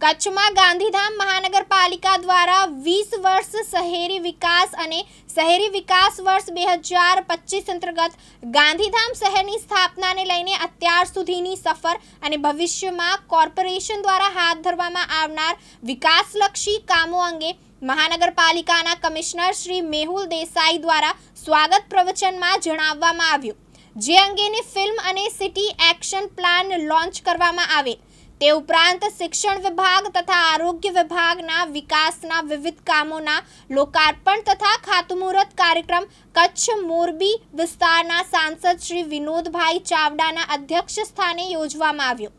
કચ્છમાં ગાંધીધામ મહાનગરપાલિકા દ્વારા વીસ વર્ષ શહેરી વિકાસ અને શહેરી વિકાસ વર્ષ બે હજાર પચીસ અંતર્ગત ગાંધીધામ શહેરની સ્થાપનાને લઈને અત્યાર સુધીની સફર અને ભવિષ્યમાં કોર્પોરેશન દ્વારા હાથ ધરવામાં આવનાર વિકાસલક્ષી કામો અંગે મહાનગરપાલિકાના કમિશનર શ્રી મેહુલ દેસાઈ દ્વારા સ્વાગત પ્રવચનમાં જણાવવામાં આવ્યું. જે અંગેની ફિલ્મ અને સિટી એક્શન પ્લાન લોન્ચ કરવામાં આવેલ તે ઉપરાંત શિક્ષણ વિભાગ તથા આરોગ્ય વિભાગના વિકાસના વિવિધ કામોના લોકાર્પણ તથા ખાતમુહૂર્ત કાર્યક્રમ કચ્છ મોરબી વિસ્તારના સાંસદ શ્રી વિનોદભાઈ ચાવડાના અધ્યક્ષ સ્થાને યોજવામાં આવ્યો.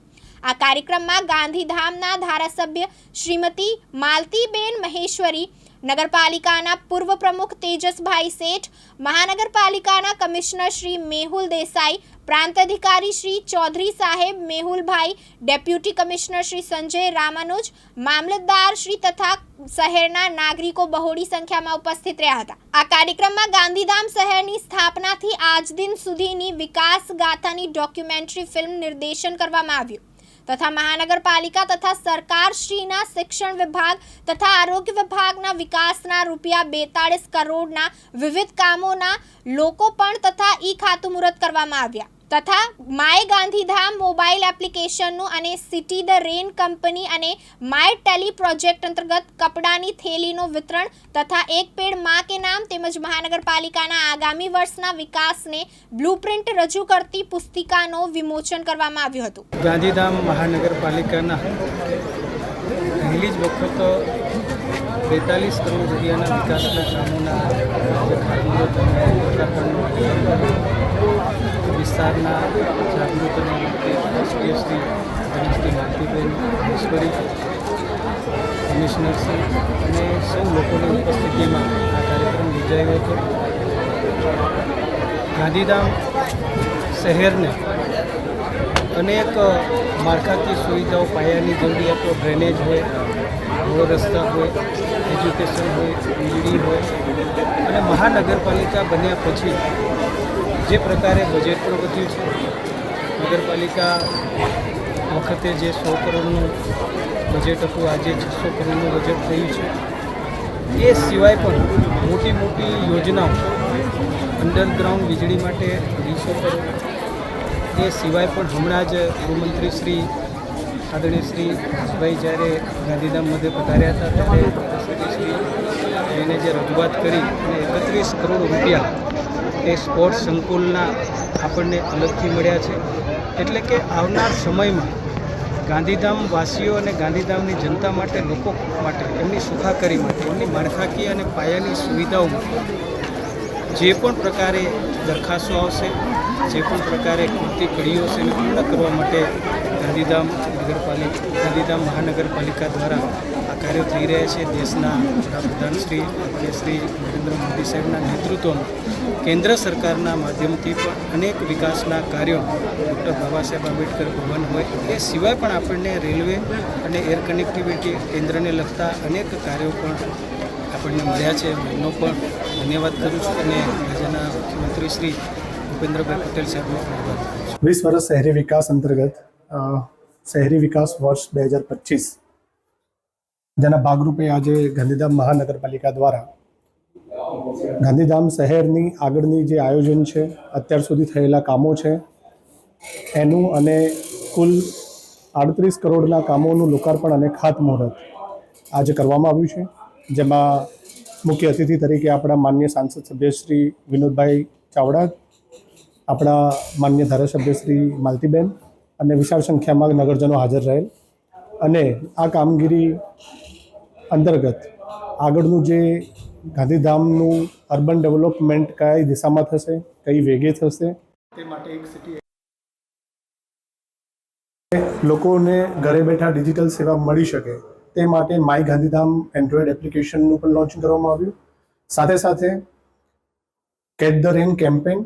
આ કાર્યક્રમમાં ગાંધીધામના ધારાસભ્ય શ્રીમતી માલતીબેન મહેશ્વરી નગરપાલિકાના પૂર્વ પ્રમુખ તેજસભાઈ શેઠ, મહાનગરપાલિકાના કમિશનર શ્રી મેહુલ દેસાઈ, પ્રાંત અધિકારી શ્રી ચૌધરી સાહેબ મેહુલભાઈ, ડેપ્યુટી કમિશનર શ્રી સંજય રામાનુજ, મામલતદાર શ્રી તથા શહેરના નાગરિકો બહોળી સંખ્યામાં ઉપસ્થિત રહ્યા હતા. આ કાર્યક્રમમાં ગાંધીધામ શહેરની સ્થાપનાથી આજ દિન સુધીની વિકાસ ગાથાની ડોક્યુમેન્ટરી ફિલ્મ નિર્દેશન કરવામાં આવ્યું. તથા મહાનગરપાલિકા તથા સરકારશ્રીના શિક્ષણ વિભાગ તથા આરોગ્ય વિભાગના વિકાસના રૂપિયા બેતાળીસ કરોડના વિવિધ કામોના લોકો પણ તથા ઈ ખાતમુહૂર્ત કરવામાં આવ્યા. તથા માય ગાંધીધામ મોબાઈલ એપ્લિકેશનનું અને સિટી ધ રેન કંપની અને માય ટેલી પ્રોજેક્ટ અંતર્ગત કપડાની થેલીનું વિતરણ તથા એક પેડ મા કે નામ તેમજ મહાનગરપાલિકાના આગામી વર્ષના વિકાસને બ્લુપ્રિન્ટ રજૂ કરતી પુસ્તિકાનું વિમોચન કરવામાં આવ્યું હતું. ગાંધીધામ મહાનગરપાલિકાના પહેલી જ વખત બેતાલીસ કરોડ રૂપિયાના વિકાસના કામોના વિસ્તારના જાગૃત અને રાષ્ટ્રીય શ્રી ગણેશજી માલતીબેન ઈશ્વરી કમિશનરશ્રી અને સૌ લોકોની ઉપસ્થિતિમાં આ કાર્યક્રમ યોજાયો હતો. ગાંધીધામ શહેરને અનેક માળખાકીય સુવિધાઓ પાયાની જરૂરિયાતો, ડ્રેનેજ હોય, રોડ રસ્તા હોય, એજ્યુકેશન હોય, વીજળી હોય અને મહાનગરપાલિકા બન્યા પછી જે પ્રકારે બજેટ પણ વધ્યું છે, નગરપાલિકા વખતે જે સો કરોડનું બજેટ હતું, આજે છસો કરોડનું બજેટ થયું છે. એ સિવાય પણ મોટી મોટી યોજનાઓ અંડરગ્રાઉન્ડ વીજળી માટે અઢીસો કરોડ. એ સિવાય પણ હમણાં જ ગૃહમંત્રી શ્રી આદરણીય શ્રી ભાઈ જ્યારે ગાંધીધામ મધ્ય પધાર્યા હતા, ત્યારે શ્રી એને જે રજૂઆત કરી અને એકત્રીસ કરોડ રૂપિયા એ સ્પોર્ટ્સ સંકુલના આપણને અલગથી મળ્યા છે. એટલે કે આવનાર સમયમાં ગાંધીધામ વાસીઓ અને ગાંધીધામની જનતા માટે, લોકો માટે, એમની સુખાકારી માટે, એમની માળખાકીય અને પાયાની સુવિધાઓ જે પણ પ્રકારે દરખાસ્તો આવશે, જે પણ પ્રકારે કૃતિ કડીઓ છે એને પૂર્ણ કરવા માટે ગાંધીધામ નગરપાલિકા, ગાંધીધામ મહાનગરપાલિકા દ્વારા કાર્યો થઈ રહ્યા છે દેશના વડાપ્રધાન શ્રી અને શ્રી નરેન્દ્ર મોદી સાહેબના નેતૃત્વમાં. કેન્દ્ર સરકારના માધ્યમથી પણ અનેક વિકાસના કાર્યો ડૉક્ટર બાબા સાહેબ આંબેડકર ભવન હોય, એ સિવાય પણ આપણને રેલવે અને એર કનેક્ટિવિટી કેન્દ્રને લગતા અનેક કાર્યો પણ આપણને મળ્યા છે. એમનો પણ ધન્યવાદ કરું છું અને રાજ્યના મુખ્યમંત્રી શ્રી ભૂપેન્દ્રભાઈ પટેલ સાહેબનો વીસ વર્ષ શહેરી વિકાસ અંતર્ગત શહેરી વિકાસ વર્ષ બે હજાર પચીસ જેના ભાગરૂપે આજે ગાંધીધામ મહાનગરપાલિકા દ્વારા ગાંધીધામ શહેરની આગળની જે આયોજન છે, અત્યાર સુધી થયેલા કામો છે, એનું અને કુલ આડત્રીસ કરોડના કામોનું લોકાર્પણ અને ખાતમુહૂર્ત આજે કરવામાં આવ્યું છે, જેમાં મુખ્ય અતિથિ તરીકે આપણા માન્ય સાંસદ સભ્ય શ્રી વિનોદભાઈ ચાવડા, આપણા માન્ય ધારાસભ્ય શ્રી માલતીબેન અને વિશાળ સંખ્યામાં નગરજનો હાજર રહેલ અને આ કામગીરી અંતર્ગત આગળનું જે ગાંધીધામનું અર્બન ડેવલપમેન્ટ કઈ દિશામાં થશે કઈ વેગે થશે? તે માટે એક સિટી લોકોને ઘરે બેઠા ડિજિટલ સેવા મળી શકે તે માટે માય ગાંધીધામ એન્ડ્રોઈડ એપ્લિકેશનનું પણ લોન્ચ કરવામાં આવ્યું. સાથે સાથે કેટ ધ રેન કેમ્પેન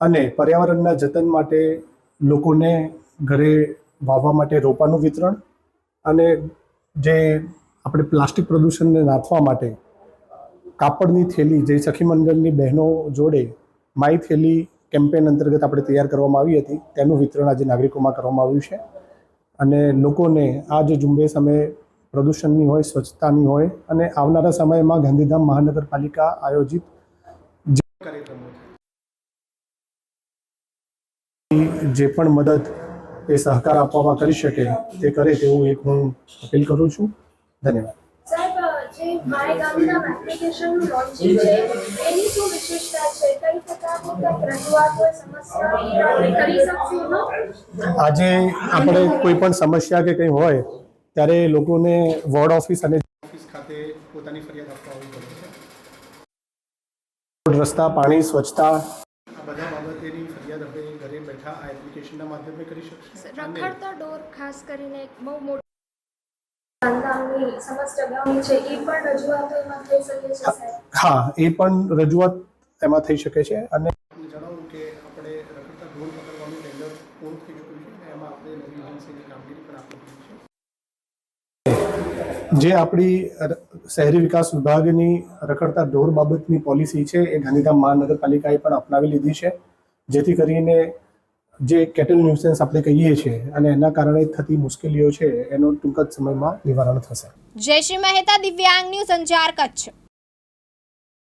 અને પર્યાવરણના જતન માટે લોકોને ઘરે વાવવા માટે રોપાનું વિતરણ અને જે આપણે પ્લાસ્ટિક પ્રદૂષણને નાથવા માટે કાપડની થેલી જે સખી મંડળની બહેનો જોડે માય થેલી કેમ્પેન અંતર્ગત આપણે તૈયાર કરવામાં આવી હતી, તેનું વિતરણ આજે નાગરિકોમાં કરવામાં આવ્યું છે. અને લોકોને આ જે ઝુંબેશ અમે પ્રદૂષણની હોય, સ્વચ્છતાની હોય અને આવનારા સમયમાં ગાંધીધામ મહાનગરપાલિકા આયોજિત જે કાર્યક્રમો જે પણ મદદ એ સહકાર આપવામાં કરી શકે તે કરે તેવું એક હું અપીલ કરું છું. ધન્યવાદ. સાહેબ જે માય ગામના એપ્લિકેશનનું લોન્ચિંગ છે એની શું વિશેષતા છે? કઈ પ્રકારની કંઈક રજૂઆત હોય સમસ્યા એ આપણે કરી શકશું નો? આજે આપણે કોઈ પણ સમસ્યા કે કંઈ હોય ત્યારે લોકોને વોર્ડ ઓફિસ અને ઓફિસ ખાતે પોતાની ફરિયાદ આપવા આવવું પડે છે. રસ્તા પાણી સ્વચ્છતા. બધા બાબતેની ફરિયાદ આપણે ઘરે બેઠા આ એપ્લિકેશનના માધ્યમે કરી શકશું રખડતા ડોર ખાસ કરીને એક બહુ મોટી હા એ પણ રજૂઆત એમાં થઈ શકે છે અને જણાવું કે આપણે રખડતા ઢોર પકડવાનું ટેન્ડર પૂર્ણ થઈ ચૂક્યું છે અને એમાં આપણે નવી એજન્સીની કામગીરી પણ આપણે છે. જે આપણી શહેરી વિકાસ વિભાગની રખડતા ઢોર બાબતની પોલિસી છે એ ગાંધીધામ મહાનગરપાલિકાએ પણ અપનાવી લીધી છે જેથી કરીને જે કેટલ ન્યુસન્સ આપણે કહીએ છીએ અને એના કારણે થતી મુશ્કેલીઓ છે, એનો ટૂંક જ સમયમાં નિવારણ થશે. જયશ્રી મહેતા દિવ્યાંગ ન્યૂઝ અંજાર કચ્છ.